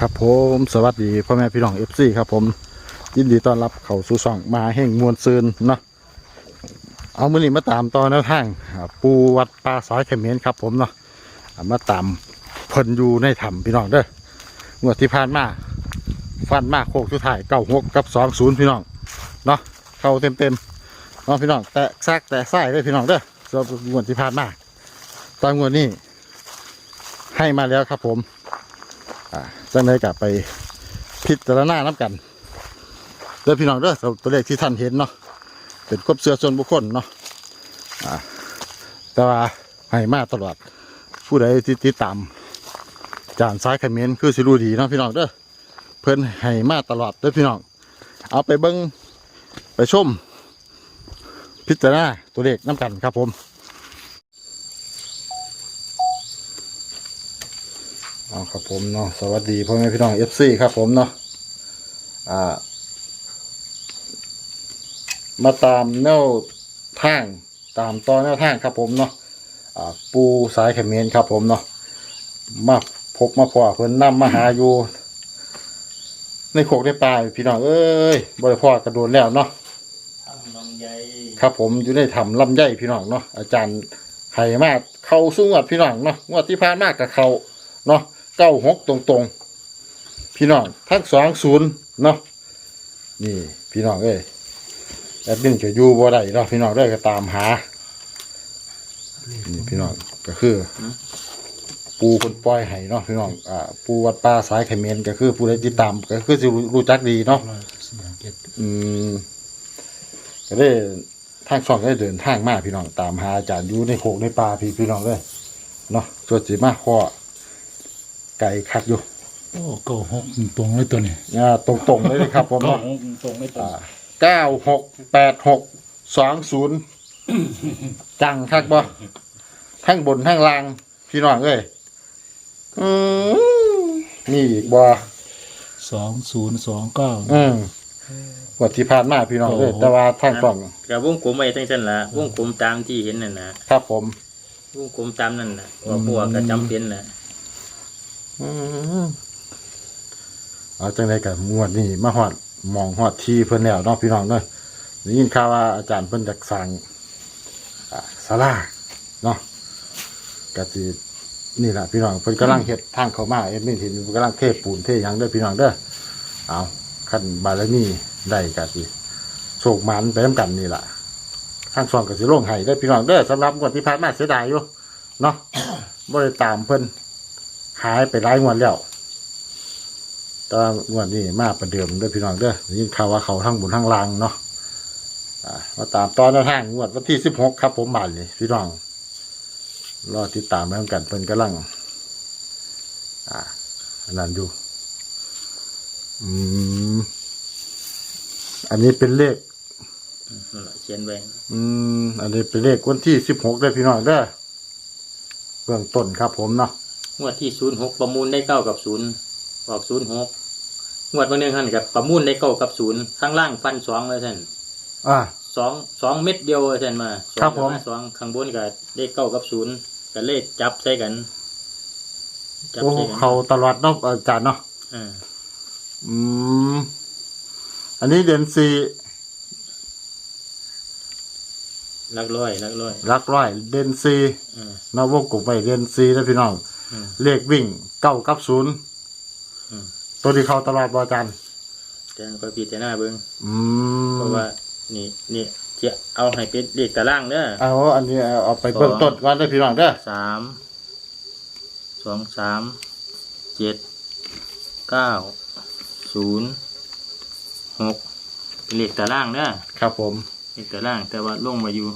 ครับผมสวัสดีพ่อแม่พี่น้องเอฟซีครับผม ยินดีต้อนรับเข้าสู่ช่องมาแห่งมวลซืนเนาะเอามือนี้มาตามตอนแนวทางอ่าปูวัดปลาสายเขมรครับผมเนาะมาตามเพิ่นอยู่ในถ้ำพี่น้องเด้องวดที่ผ่านมาฟันมาโคกสุดท้ายเก้าหกกับสองศูนย์พี่น้องเนาะเข้าเต็มเต็มๆเนาะพี่น้องแตะซากแตะไส้เลยพี่น้องเด้อสำหรับงวดที่ผ่านมาตอนงวดนี้ให้มาแล้วครับผมอ่า จังได้กลับไปพิจารณาน้ำกันเด้อพี่น้องเด้อตัวเลขที่ท่านเห็นเนาะเป็นควบเสือส่วนบุคคลเนาะแต่ว่าให้มาตลอด ผู้ใดที่ติดตามจานซ้ายคอมเมนต์คือสิรูดีเนาะพี่น้องเด้อเพิ่นให้มาตลอดเด้อพี่น้องเอาไปเบิ้งไปชม พิจารณาตัวเลขน้ำกันครับผม เอา ครับผมเนาะสวัสดีพ่อแม่พี่น้องเอฟซีครับผมเนาะอ่า มาตามแนวทางตามตอนแนวทางครับผมเนาะอ่าปูสายเขมรครับผมเนาะมาพบมาพอเพิ่นนำมาหาอยู่ในโขกในป่าพี่น้องเอ้ยบริพอกระโดนแล้วเนาะทำลำไยครับ ผมอยู่ในถ้ำลำไยพี่น้องเนาะอาจารย์ไห่มากเข้าสู้งวดพี่น้องเนาะงวดที่ผ่านมากกับเขาเนาะ เก้าหกตรงๆ พี่น้องทั้งสองศูนย์เนาะนี่พี่น้องเอ้ยแอดมินจะอยู่บ่ได้เนาะพี่น้องได้ก็ตามหา นี่พี่น้องก็คือ ปูคนปล่อยไห้เนาะพี่น้องอ่าปูวัดป่าสายเขมรก็คือผู้ใดติดตามก็คือสิรู้จักดีเนาะอืมก็ได้ทางช่องได้เดินทางมาพี่น้องตามหาอาจารย์อยู่ในโขกในป่าพี่พี่น้องเลยเนาะส่วนสีมาข้อ ไก่คักอยู่โอ้เก้าหกตรงเลยตัวนี้อ่าตรงๆเลยนะครับผมเก้าเนาะหกตรงเลยตัวอ่าเก้าหกแปดหกสองศูนย์จังคักบ่ทั้งบนทั้งล่าง พี่น้องเอ้ยอืมนี่อีกบ่สองศูนย์สองเก้า อืมกว่าที่ผ่านมาพี่น้องเอ้ยโอ้แต่ว่าทางช่องกับวงกลมไว้ทั้งเส้นละวงกลมตามที่เห็นนั่นนะครับผม วงกลมตามนั่นนะว่าพวกก็จำเป็นนะอืม เอาจังไดกับงวดนี่มาฮอดมองฮอดที่เพิ่นแล้วเนาะพี่น้องเนาะได้ยินข่าวว่าอาจารย์เพิ่นจะสั่งอ่าศาลาเนาะก็สินี่แหละพี่น้องเพิ่นกำลังเฮ็ดทางเข้ามาเอ็ดมินเห็นเพิ่นกำลังเทปูนเทหยังเด้อพี่น้องเด้อเอาคันบารมีได้ก็สิโชคมันไปนํกันนี่แหละทางช่องก็สิลงให้เด้พี่น้องเด้อสำหรับงวดที่ผ่านมาเสียดายอยู่เนาะบ่ได้ตามเพิ่นายไปหลายงวดแล้วแตว่างวดนี้มาประเดิมเด้วยพี่น้องเด้อได้ยินข่าวว่าเขาทั้งบุญทั้งลางเนาะอ่ามาตามตอนแนวทางงวดวันที่สิบหกครับ ผมบานเลยพี่น้องรอติดตามไปพร้อมกันเพิ่นกำลัง อ่าอันนั้นอยู่อืมอันนี้เป็นเลขนั่นล่ะเขียนไว้อืม อันนี้เป็นเลขวันที่สิบหกเด้อพี่น้องเด้อเบื้องต้นครับผมเนาะ งวดที่ศูนย์หกประมูลได้เก้ากับศูนย์ออกศูนย์หกงวดวันหนึ่งท่านกับประมูลได้เก้ากับศูนย์ข้างล่างฟันสองเลยท่านอ่า สองสองเม็ดเดียวเลยท่านมาสองครับผมาสองข้างบนกับได้เก้ากับศูนย์กับเลขจับใส่กัน จับโอ้ใส่กันเขาตลอดเนาะอาจารย์เนาะอ่าอืม อันนี้เดนซีลักร้อยลักร้อยรักร้อย เดนซีอ่านวงกลุ่มไปเดนซีนะพี่น้อง อืม เลขวิ่งเก้ากับศูนย์อืม ตัวที่เขาตลอดบอาจารย์ แต่ก็พิจารณาเบิ้งอืมเพราะว่านี่นี่จะเอาให้เป็นเลขตารางเด้อ เอาอันนี้เอาเอาไปเบื้องต้นก่อนได้อพี่น้องเด้อสามสองสามเจ็ดเก้าศูนย์หกเป็นเลขตารางเด้อครับผม เลขตาราง แต่ว่าลงมาอยู่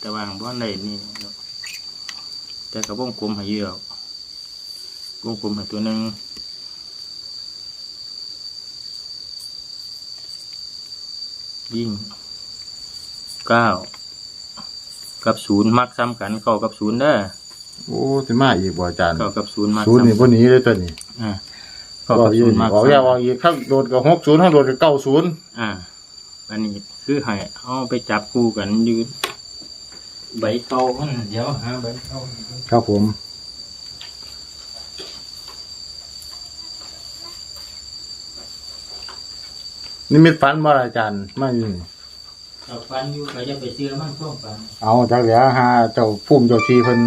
แต่ว่าบ้านใดนี่เนาะแต่กับวงกลมให้เยอะ วงกลมให้ตัวหนึ่งยิ่งเก้ากับศูนย์มักซ้ำกันเก้ากับศูนย์เด้อโอ้สิมาอีกบ่อาจารย์เก้ากับศูนย์มักศูนย์นี่ซ้ำบนนี้เลยตัวนี้อ่าเก้าก็กับยืศูนนย์มักออกยาวออกอีกข้างโดดกับหกศูนย์ข้างโดดกับเก้าศูนย์อ่าอันนี้คือให้เอาไปจับคู่กันอยืนใบเก่ามันเดี๋ยวหาใบเก่าครับผม นิมิตฝันบ่ล่ะอาจารย์มาอยู่นี่เอาฟันอยู่ก็จะไปเชื่อมันช่วงฟันเอาจากเหลือหาเจ้าภูมิเจ้าที่เพิ่น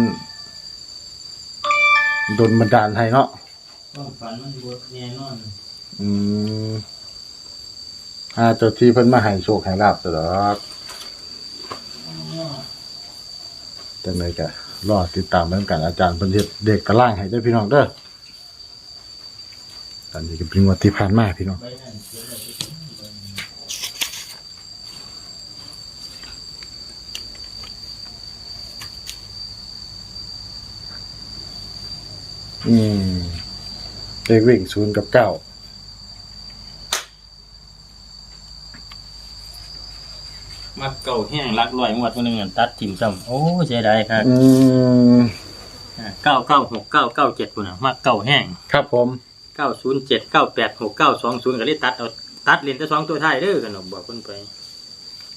ดลบันดาลให้เนาะช่วงฟันมันบวแน่นอนอืมหาเจ้าที่เพิ่นมาให้โชคให้ลาบตลอดจังไดก็รอติดตามเรื่องกันอาจารย์เพิ่นเฮ็ดเด็กกระล่างให้ได้อพี่น้องเด้อตอนนี้ก็เป็นงวันที่ผ่านมาพี่น้องใบนั้นเขียนไว้ที่ อืมเลขวิ่งศูนย์กับเก้ามักเก่าแห้งรักลอยงวดตัวหนึงอะตัดถิ่มซ้ำโอ้เสียดายครับอืมเก้าเก้าหกเก้าเก้าเจ็ดคนน่ะมักเก่าแห้งครับผมเก้าศูนย์เจ็ดเก้าแปดหกเก้าสองศูนย์ก็เลยตัดเอาตัดเลนแต่สองตัวท้ายเด้อกันเนาะบอกคนไป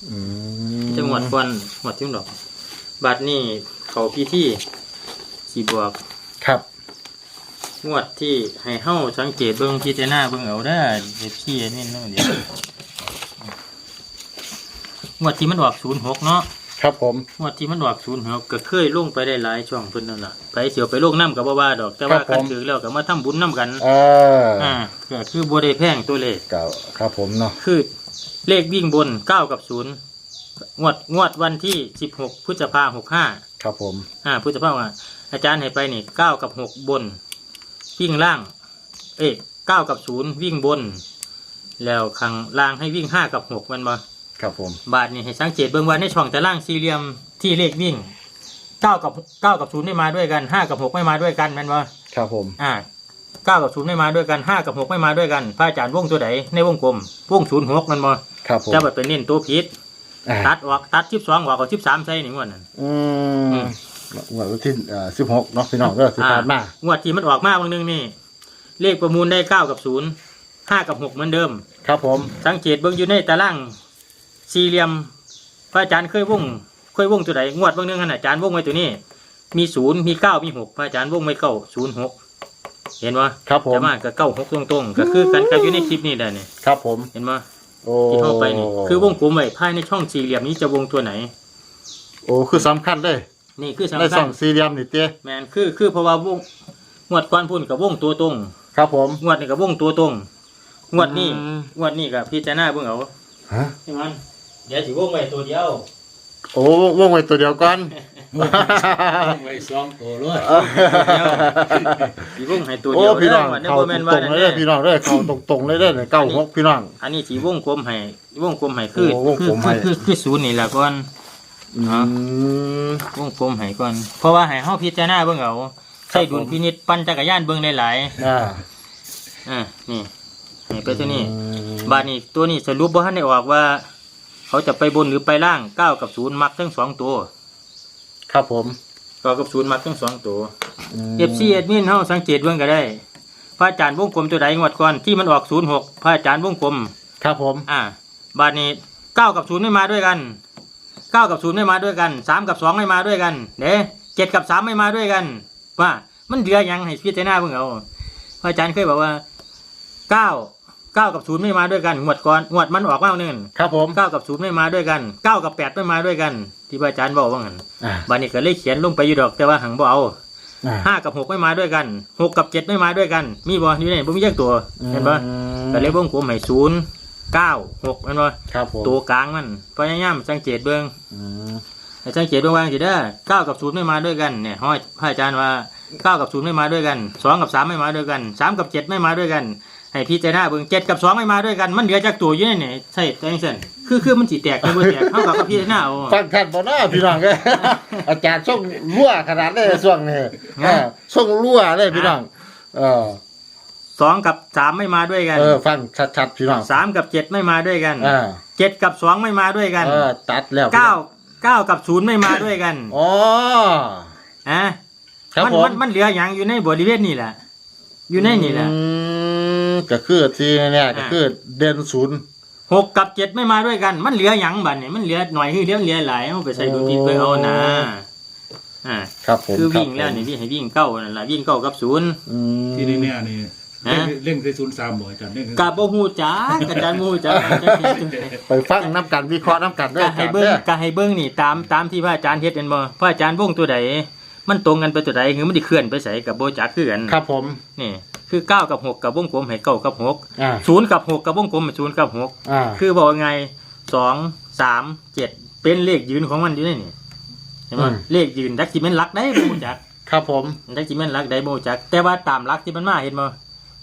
อืมจังหวัดก่อนหวัดทิ้งดอก บัดนี้เขาพี่ที่สีบวกครับ งวดที่ให้เฮ้าสังเกตเบิ้งพิจารณาเบิ้งเอาได้เอฟซีนี่เนาะเดี๋ยวงวดที่มันออกศูนย์หกเนาะครับผม งวดที่มันออกศูนย์หกก็เคยลงไปได้หลายช่องเพิ่นนั่นล่ะไปเสียวไปลงน้ำกับบ่ว่าดอก แต่ว่าคันถือแล้วก็มาทำบุญน้ำกันเอออ่าก็คือบ่ได้แพงตัวเลข เก้าครับผมเนาะคือเลขวิ่งบนเก้ากับศูนย์งวดงวดวันที่สิบหกพฤษภาหกห้าครับผมอ่าพฤษภาว่าอาจารย์ให้ไปนี่เก้ากับหกบน วิ่งล่าง เอ๊ะเก้ากับศูนย์วิ่งบน แล้วข้างล่างให้วิ่งห้ากับหกแมันบ่ครับผมบาทนี่ให้สังเกตเบื้องว่าในช่องแต่ล่างสี่เหลี่ยมที่เลขวิ่งเก้ากับเก้ากับศูนย์ไม่มาด้วยกันห้ากับหกไม่มาด้วยกันแมันบ่ครับผมอ่าเก้ากับศูนย์ไม่มาด้วยกันห้ากับหกไม่มาด้วยกันพระอาจารย์วงตัวไหนในวงกลมวงศูนย์หกแมันบ่ครับผมจะแบบเป็นเน้นตัวผิดอ่าตัดออกตัดชิบสองออกกับชิบสามใช่หนึ่งวันนั้นอือืม มวันที่เอ่อสิบหกเนาะพี่น้องเด้อสิผ่านมางวดที่มันออกมาบางนึงนี่ เลขประมูลได้เก้ากับศูนย์ห้ากับหกเหมือนเดิม ครับผม สังเกตเบิ่งอยู่ในตารางสี่เหลี่ยมพระอาจารย์เคยวงเคยวงตัวไหนงวดบางนึงขนาดอาจารย์วงไว้ตัวนี้ มีศูนย์มีเก้ามีหกพระอาจารย์วงไว้เก้าศูนย์หกเห็นว่าครับผมจะมากับเก้าหกตรงๆก็คือกันกับอยู่ในคลิปนี้แหละนี่ครับผมเห็นว่าโอ้ที่เข้าไปนี่คือวงกลมไว้ภายในช่องสี่เหลี่ยมนี้จะวงตัวไหน โอ้คือสำคัญเลย นี่คือในสำสคัอญงสี่เหลี่ยมนี่เตี้ยแมนคือคือเพราะว่าวงงวดก่อนพุ่นกับวงตัวตรงครับผม งวดนี่กับวงตัวตรงงวดนี้อืม งวดนี้กับพี่จารณาเบิ่งเอาฮะใช่มันเดี๋ยวสิวงไว้ตัวเดียวโอ้วงไว้ตัวเดียวก่อน ไว้สองตัวเลย สิวงให้ตัวโอ้เดียวพี่น้องเด้อเขาบ่ตแม่นรว่างนั่นๆเลยเด้เด้อพี่น้องเด้อเขาตรงๆเลยเด้อเก้าหกพี่น้อง อันนี้สิวงกลมให้วงกลมให้คือโอ้วงคืกลมให้ คือคือศูนย์นี่แหละก่อน อืมวงกลมให้ก่อนเพราะว่าให้เฮาพิจารณาเบิ่งเอาใช้ดุลพินิจปั่นจักรยานเบิ่งได้หลายอ่าอ่านี่ให้ไปตัวนี้อืมบาดนี้ตัวนี้สรุปบ่ทันได้ออกว่า เขาจะไปบนหรือไปล่างเก้ากับศูนย์มักทั้งสองตัวครับผมเก้ากับศูนย์มักทั้งสองตัวมเอฟซีเอ็ดมินเฮาสังเกตเบิ่งก็ได้ พระอาจารย์วงกลมตัวใดงวดก่อนที่มันออกศูนย์หกพระอาจารย์วงกลม ครับผม อ่า บาดนี้เก้ากับศูนย์ไม่มาด้วยกัน เก้ากับศูนย์ไม่มาด้วยกันสามกับสองไม่มาด้วยกันเด้เจ็ดกับสามไม่มาด้วยกัน ว่ามันเหลือหยังให้พิจารณาเบิ่งเอาพระอาจารย์เคยบอกว่าเก้าเก้ากับศูนย์ไม่มาด้วยกันงวดก่อนงวดมันออกมาหนึ่งครับผมเก้ากับศูนย์ไม่มาด้วยกันเก้ากับแปดไม่มาด้วยกัน ที่พระอาจารย์บอกว่างั้นอ่าบาดนี้ก็เลยเขียนลงไปอยู่ดอกแต่ว่าหังบ่เอาอ่าห้ากับหกไม่มาด้วยกันหกกับเจ็ดไม่มาด้วยกัน มีบ่อยู่ในบ่มีแยกตัวเห็นบ่อืมก็เลยวงกลมให้ศูนย์ เก้าหกเห็นบ่ครับผมตัวกลางมันพยายามสังเกตเบิ่งอืมให้สังเกตเบิ่งว่าสิเด้อเก้ากับศูนย์ไม่มาด้วยกันเนี่ยห้อยพระอาจารย์ว่าเก้ากับศูนย์ไม่มาด้วยกันสองกับสามไม่มาด้วยกันสามกับเจ็ดไม่มาด้วยกันให้พิจารณาเบิ่งเจ็ดกับสองไม่มาด้วยกันมันเหลือจากตัวอยู่ในนี่ใช่จังซั่นคือคือมันสิแตกหรือบ่แตกเฮาก็พิจารณาเอาฟังท่านบ่เนาะพี่น้องเอ้ยอาจารย์ส่งรั่วขนาดนี้ช่วงนี้เออส่งรั่วเลยพี่น้องเออ สองกับสามไม่มาด้วยกันเออฟังชัดๆพี่น้องสามกับเจ็ดไม่มาด้วยกันอ่าเจ็ดกับสองไม่มาด้วยกันเออตัดแล้วเก้าเก้ากับศูนย์ไม่มาด้วยกันอ๋ออะครับมันผมมันมันเหลืออย่างอยู่ในบริเวณนี่แหละ อยู่ในนี่แหละอืมก็คือที่เนี่ยก็คือเด่นศูนย์หกกับเจ็ดไม่มาด้วยกัน มันเหลืออย่างบัดเนี่ยมันเหลือหน่อยคือเหลือเหลือหลายเอาไปใส่ดูผิดไปเอานะอ่าครับผมคือวิ่งรับผมแล้วนี่วิ่งให้วิ่งเก้านั่นแหละวิ่งเก้ากับศูนย์อืมที่นี่เนี่ยนี่ ฮะเล่นคือศูนย์สามบ่อาจารย์เล่นคือกับบ่ฮู้จักอาจารย์บ่ฮู้จักจักเฮ็ดจังใดไปฟังน้ำกันวิเคราะห์น้ำกันเด้อก็อาให้จารย์เบิ่งเด้อก็ให้เบิ่งนี่ตามตามที่พระอาจารย์เฮ็ดกันบ่พระอาจารย์วงตัวใดมันตรงกันไปตัวใดคือมันสิเคลื่อนไปไสกับบ่จักคือกันครับผม นี่คือเก้ากับหกกับวงกลมให้เก้ากับหกอ่า ศูนย์กับหกกับวงกลมให้ศูนย์กับหก อ่า คือบอกว่าไงสองสามเจ็ดเป็นเลขยืนของมันอยู่ในนี่เห็นไหมอืม เลขยืนดักจิแม่นรักได้บ่จักครับผม ดักจิแม่นรักได้บ่จัก แต่ว่าตามรักที่มันมาเห็นบ่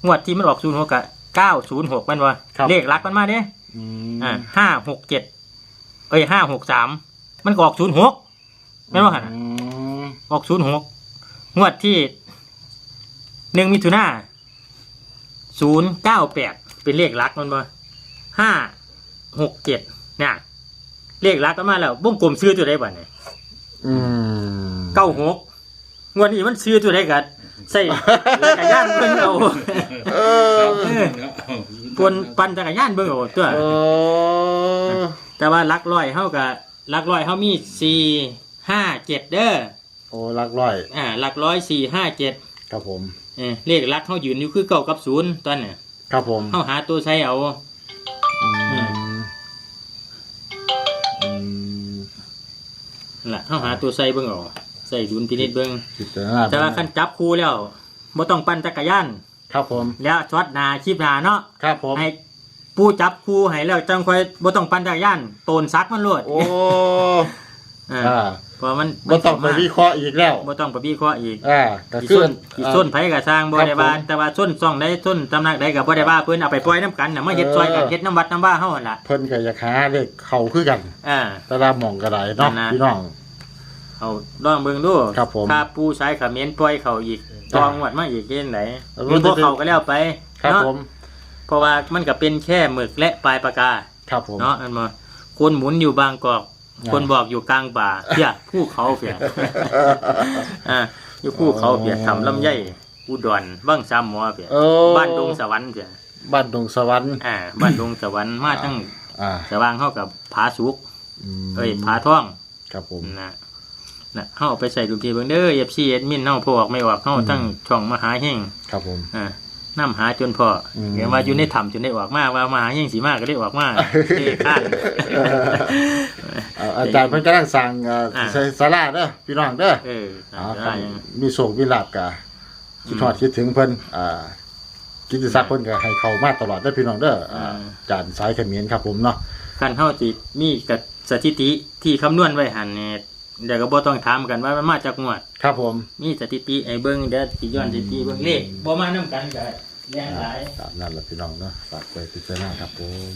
งวดที่มันออกศูนย์หกกับเก้าศูนย์หกมันว่าเลขรักมันมาเด้อืมอ่าห้าหกเจ็ดเอ้ยห้าหกสามมันก็ออกศูนย์หกแม่นว่าหั่นน่ะอืมออกศูนย์หกงวดที่หนึ่งมิถุนาศูนย์เก้าแปดเป็นเลขลักมันบ่ห้าหกเจ็ดเนี่ยเลขลักมันมาแล้ววงกลมซื้อตัวได้บ่เนี่ยอืมเก้าหกงวดนี้มันซื้อตัวได้กั ใส่จักรยานเบิ่งเอาเออปวนปั่นจักรยานเบิ่งเอาตัวเออแต่ว่าลักร้อยเฮากับลักร้อยเฮามีสี่ห้าเจ็ดเด้อโอ้รักร้อย อ่าหลักร้อยสี่ห้าเจ็ดครับผมเออเลขลักเขายืนอยู่คือเก้ากับศูนย์ตอนเนี่ยครับผมเขาหาตัวใช้เอาอืมอืมนั่นล่ะเขาหาตัวใส่เบิ่งเอา ใส่ดุลพินิจเบิ่งพิจารณาแต่ว่าคันจับคู่แล้วบ่ต้องปั่นจักรยานครับผม แล้วช็อตหนาคลิปหนาเนาะครับผมให้ผู้จับคู่ให้แล้วจังค่อยบ่ต้องปั่นจักรยานโตนซักมันโลดโอ้เอออ่าเพราะมันบ่ต้องไปวิเคราะห์อีกแล้วบ่ต้องไปวิเคราะห์อีกอ่าก็อีคือส้นอีส้นไผก็สร้างบ่ครับได้ว่าผมแต่ว่าส้นซ่องใดส้นตำนักใดก็บ่ได้ว่าเพิ่นเอาไปปล่อยน้ำกันน่ะมาเฮ็ดซอยกันเออเฮ็ดน้ำวัดน้ำว่าเฮาหั่นล่ะเพิ่นก็อยากหาเลขเข้าคือกันอ่าแต่ละหม่องก็ได้เนาะนั่นนะพี่น้อง เอาลองเบิ่งดูครับผมถ้าปูใช้เขมิ้นปล่อยเขาอีกตองวดมาอีกเฮ็ดไหนเออมันบ่เข้าก็แล้วไปครับเนาะผมเพราะว่ามันก็เป็นแค่หมึกและปลายปากกาครับผมเนาะอันมาคนหมุนอยู่บางกอกอ่าคนบอกอยู่กลางป่าเพียภูเขาเพียอ่าอยู่ภูเขาเพียทำลำไยอุดรบ้างซ้ำหมอเพียเออบ้านดงสวรรค์เพียบ้านดงสวรรค์อ่าบ้านดงสวรรค์มาตั้งอ่าสว่างเข้ากับผาสุกมเอ้ยผาท่อง ครับผมนะ นะเฮาเอาไปใส่ดูทีเบิ่งเด้อ FC เอ็ดมินเฮาพอออกไม่ออกเฮาอืมตั้งช่องมหาเฮงครับผมอ่าน้ำหาจนพออมเห็นว่าอยู่ในถ้ำจนได้ออกมาว่ามหาเฮงสีมากก็ได้ออกมาเท่ข้านเอ่ออาจารย์เพิ่นกำลังสั่งเอ่ออ่าใส่ศาลาเด้อพี่น้องเด้อเอออ่าอ่าครับได้ยังมีโศกมีลาบกะคิดทอดคิดถึงเพิ่นอ่ากิตติศักดิ์เพิ่นก็ให้เข้ามาตลอดเด้อพี่น้องเด้ออ่าอ่าจานสายเขมิ้นครับผมเนาะคันเฮาสิมีกับสถิติที่คำนวณไว้หันเนี่ย เดี๋ยวก็บ่ต้องถามกันว่ามันมาจากงวด ครับผม มีสถิติไอ้เบิ่งเดี๋ยวสิย้อนสถิติเบิ่งเลขบ่มานํกันก็แรงหลาย ตามนั้นแหละพี่น้องเนาะฝากไปพิจารณาครับผม